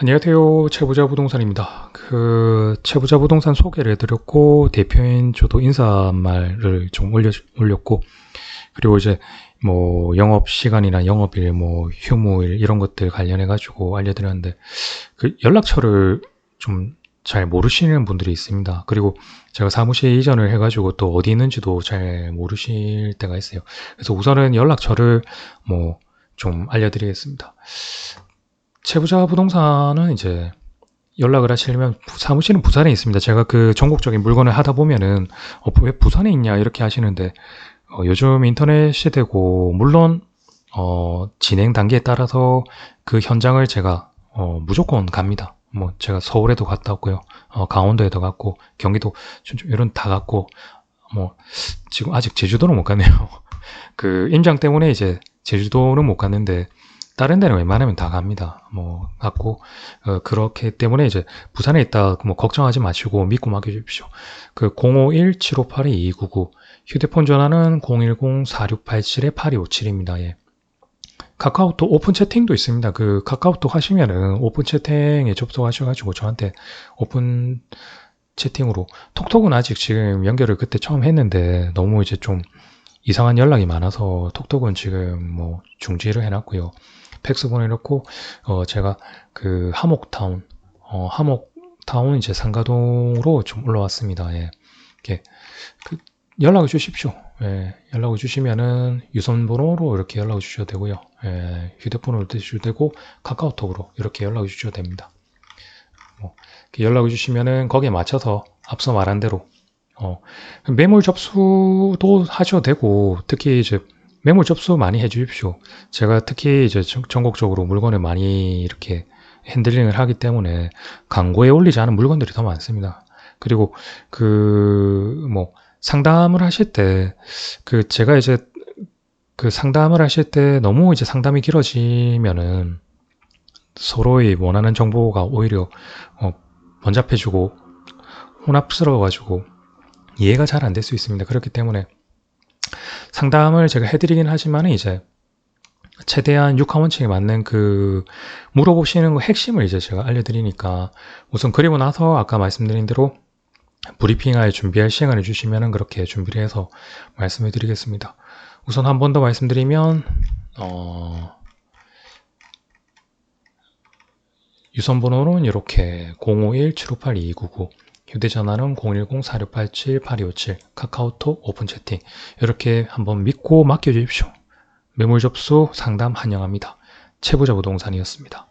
안녕하세요. 채부자 부동산입니다. 그, 채부자 부동산 소개를 해드렸고, 대표인 저도 인사말을 좀 올려, 올렸고, 그리고 이제 뭐 영업 시간이나 영업일, 뭐 휴무일 이런 것들 관련해 가지고 알려드렸는데, 그 연락처를 좀 잘 모르시는 분들이 있습니다. 그리고 제가 사무실 이전을 해가지고 또 어디 있는지도 잘 모르실 때가 있어요. 그래서 우선은 연락처를 뭐 좀 알려드리겠습니다. 채부자 부동산은 이제 연락을 하시려면 부- 사무실은 부산에 있습니다. 제가 그 전국적인 물건을 하다 보면은 어, 왜 부산에 있냐 이렇게 하시는데 어, 요즘 인터넷 시대고 물론 어, 진행 단계에 따라서 그 현장을 제가 어, 무조건 갑니다. 뭐 제가 서울에도 갔다 왔고요, 어, 강원도에도 갔고 경기도 이런 다 갔고 뭐 지금 아직 제주도는 못 갔네요. 그 임장 때문에 이제 제주도는 못 갔는데 다른 데는 웬만하면 다 갑니다. 뭐 갔고 어, 그렇기 때문에 이제 부산에 있다 뭐 걱정하지 마시고 믿고 맡겨주십시오. 그 051-7582-2299 휴대폰 전화는 010-4687-8257입니다. 예. 카카오톡 오픈 채팅도 있습니다. 그 카카오톡 하시면은 오픈 채팅에 접속하셔가지고 저한테 오픈 채팅으로 톡톡은 아직 지금 연결을 그때 처음 했는데 너무 이제 좀 이상한 연락이 많아서 톡톡은 지금 뭐 중지를 해놨고요. 팩스 보내놓고 어 제가 그 하목타운 어 하목타운 이제 상가동으로 좀 올라왔습니다. 예. 이렇게 그 연락을 주십시오. 예. 연락을 주시면은 유선 번호로 이렇게 연락을 주셔도 되고요. 예. 휴대폰으로 주셔도 되고 카카오톡으로 이렇게 연락을 주셔도 됩니다. 뭐 연락을 주시면은 거기에 맞춰서 앞서 말한 대로 어 매물 접수도 하셔도 되고 특히 이제 매물 접수 많이 해 주십시오. 제가 특히 이제 전- 전국적으로 물건을 많이 이렇게 핸들링을 하기 때문에 광고에 올리지 않은 물건들이 더 많습니다. 그리고 그 뭐 상담을 하실 때 그 제가 이제 그 상담을 하실 때 너무 이제 상담이 길어지면은 서로의 원하는 정보가 오히려 어 번잡해지고 혼합스러워 가지고 이해가 잘 안 될 수 있습니다. 그렇기 때문에 상담을 제가 해드리긴 하지만 이제 최대한 육하 원칙에 맞는 그 물어보시는 거 핵심을 이제 제가 알려드리니까 우선 그리고 나서 아까 말씀드린 대로 브리핑할 준비할 시간을 주시면은 그렇게 준비를 해서 말씀을 드리겠습니다. 우선 한 번 더 말씀드리면 어, 유선 번호는 이렇게 051-758-2299 휴대전화는 010-4687-8257 카카오톡 오픈 채팅 이렇게 한번 믿고 맡겨주십시오. 매물 접수 상담 환영합니다. 채부자 부동산이었습니다.